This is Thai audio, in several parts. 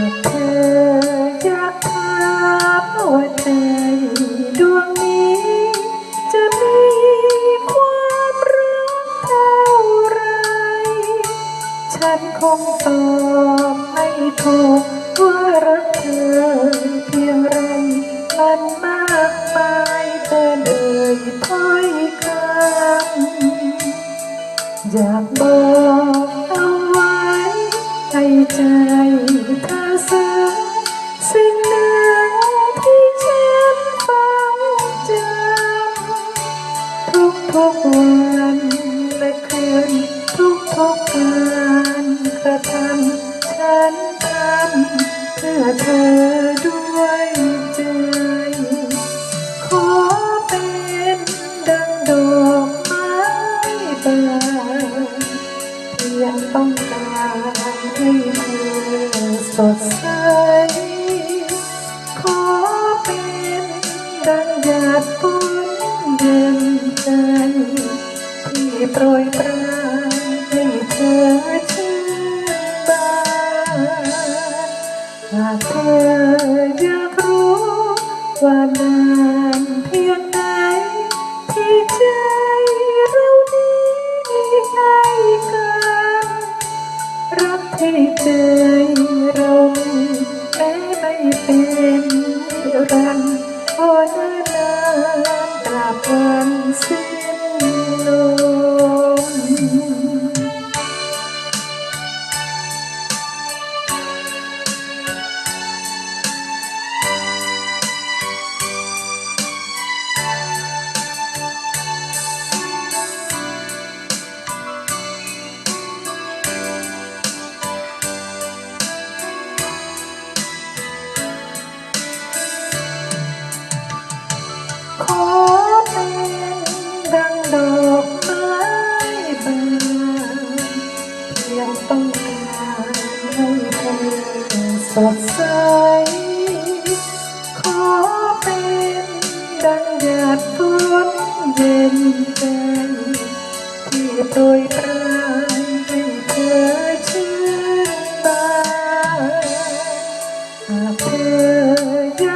ากเธออยากถามว่ใจดวงนี้ จะมีความรักเท่าไร ฉันคงตอบไม่ถูกว่ารักเธอเพียงไรมันมากมายเธอเลยถอยคำอยากบอกเอาไว้ในใจ さ สดใส ขอเป็นดังหยาดฝนเย็นใจที่โปรยปรานให้เธอชื่นบานหากเธออยากรู้ว่านานเพียงไหนที่ใจเรานี้มีให้กัน ที่ใจเรามีแม้ไม่เป็นรันดร์โอ้นานตราบวันสิ้นลม ยังต้องการให้เธอสดใส ขอเป็นดังหยาดฝนเย็นใจที่โปรยปรานให้เธอชื่นบานหากเธออยา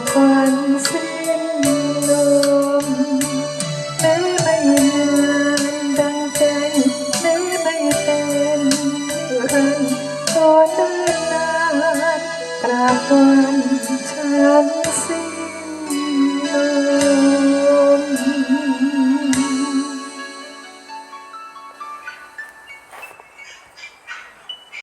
บวันสิ้นลมแม้ไม่นานดังใจแม้ไม่เป็นรก็เนนานกราบวันฉันสิ้นลม